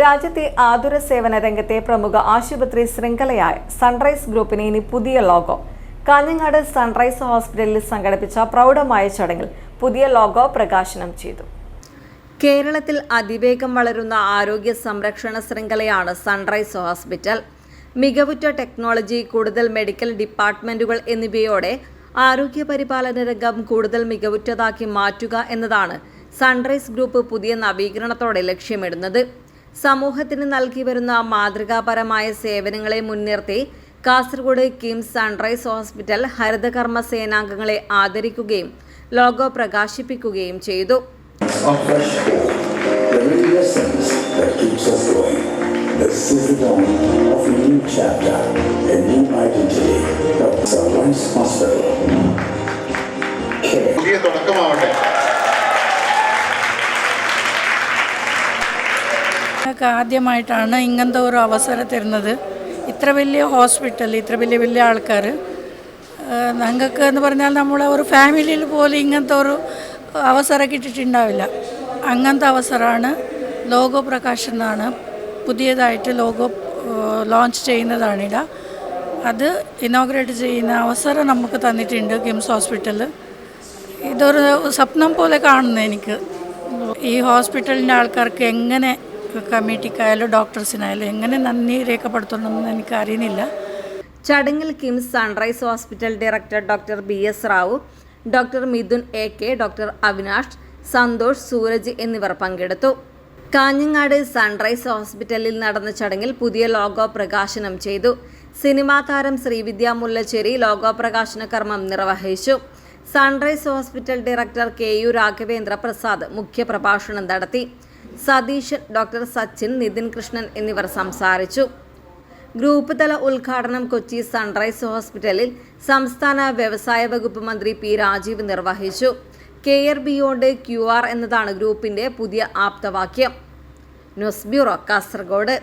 രാജ്യത്തെ ആതുര സേവന രംഗത്തെ പ്രമുഖ ആശുപത്രി ശൃംഖലയായ സൺറൈസ് ഗ്രൂപ്പിന് ഇനി പുതിയ ലോഗോ. കാഞ്ഞങ്ങാട് സൺറൈസ് ഹോസ്പിറ്റലിൽ സംഘടിപ്പിച്ച പ്രൗഢമായ ചടങ്ങിൽ പുതിയ ലോഗോ പ്രകാശനം ചെയ്തു. കേരളത്തിൽ അതിവേഗം വളരുന്ന ആരോഗ്യ സംരക്ഷണ ശൃംഖലയാണ് സൺറൈസ് ഹോസ്പിറ്റൽ. മികവുറ്റ ടെക്നോളജി കൂടുതൽ മെഡിക്കൽ ഡിപ്പാർട്ട്മെന്റുകൾ എന്നിവയോടെ ആരോഗ്യ പരിപാലന രംഗം കൂടുതൽ മികവുറ്റതാക്കി മാറ്റുക എന്നതാണ് സൺറൈസ് ഗ്രൂപ്പ് പുതിയ നവീകരണത്തോടെ ലക്ഷ്യമിടുന്നത്. സമൂഹത്തിന് നൽകി വരുന്ന മാതൃകാപരമായ സേവനങ്ങളെ മുൻനിർത്തി കാസർഗോഡ് കിംസ് സൺറൈസ് ഹോസ്പിറ്റൽ ഹരിതകർമ്മ സേനാംഗങ്ങളെ ആദരിക്കുകയും ലോഗോ പ്രകാശിപ്പിക്കുകയും ചെയ്തു. പുതിയ fresh ഞങ്ങൾക്ക് ആദ്യമായിട്ടാണ് ഇങ്ങനത്തെ ഒരു അവസരം തരുന്നത്. ഇത്ര വലിയ ഹോസ്പിറ്റൽ ഇത്ര വലിയ വലിയ ആൾക്കാർ. ഞങ്ങൾക്ക് എന്ന് പറഞ്ഞാൽ നമ്മളെ ഒരു ഫാമിലിയിൽ പോലും ഇങ്ങനത്തെ ഒരു അവസരം കിട്ടിയിട്ടുണ്ടാവില്ല. അങ്ങനത്തെ അവസരമാണ് ലോഗോ പ്രകാശനാണ് പുതിയതായിട്ട് ലോഗോ ലോഞ്ച് ചെയ്യുന്നതാണ് ഇട അത് ഇനോഗ്രേറ്റ് ചെയ്യുന്ന അവസരം നമുക്ക് തന്നിട്ടുണ്ട് കിംസ് ഹോസ്പിറ്റൽ. ഇതൊരു സ്വപ്നം പോലെ കാണുന്നു എനിക്ക്. ഈ ഹോസ്പിറ്റലിന്റെ ആൾക്കാർക്ക് എങ്ങനെ കമ്മിറ്റിക്കായാലും ഡോക്ടേഴ്സിനായാലും എങ്ങനെ നന്ദി രേഖപ്പെടുത്തണമെന്ന് എനിക്ക് അറിയുന്നില്ല ചടങ്ങിൽ KIMS Sunrise hospital director doctor B S Rao doctor Mithun A K doctor Avinash Santhosh Sooraj എന്നിവർ പങ്കെടുത്തു. കാഞ്ഞങ്ങാട് സൺറൈസ് ഹോസ്പിറ്റലിൽ നടന്ന ചടങ്ങിൽ പുതിയ ലോഗോ പ്രകാശനം ചെയ്തു. സിനിമാ താരം ശ്രീവിദ്യ മുല്ലശ്ശേരി ലോഗോ പ്രകാശന കർമ്മം നിർവഹിച്ചു. Sunrise hospital director K U Raghavendra Prasad മുഖ്യപ്രഭാഷണം നടത്തി. സതീശൻ ഡോക്ടർ സച്ചിൻ നിതിൻ കൃഷ്ണൻ എന്നിവർ സംസാരിച്ചു. ഗ്രൂപ്പ് തല ഉദ്ഘാടനം കൊച്ചി സൺറൈസ് ഹോസ്പിറ്റലിൽ സംസ്ഥാന വ്യവസായ വകുപ്പ് മന്ത്രി പി രാജീവ് നിർവഹിച്ചു. കെയർ ബിയോണ്ട് ക്യു ആർ എന്നതാണ് ഗ്രൂപ്പിന്റെ പുതിയ ആപ്തവാക്യം. News bureau Kasaragod.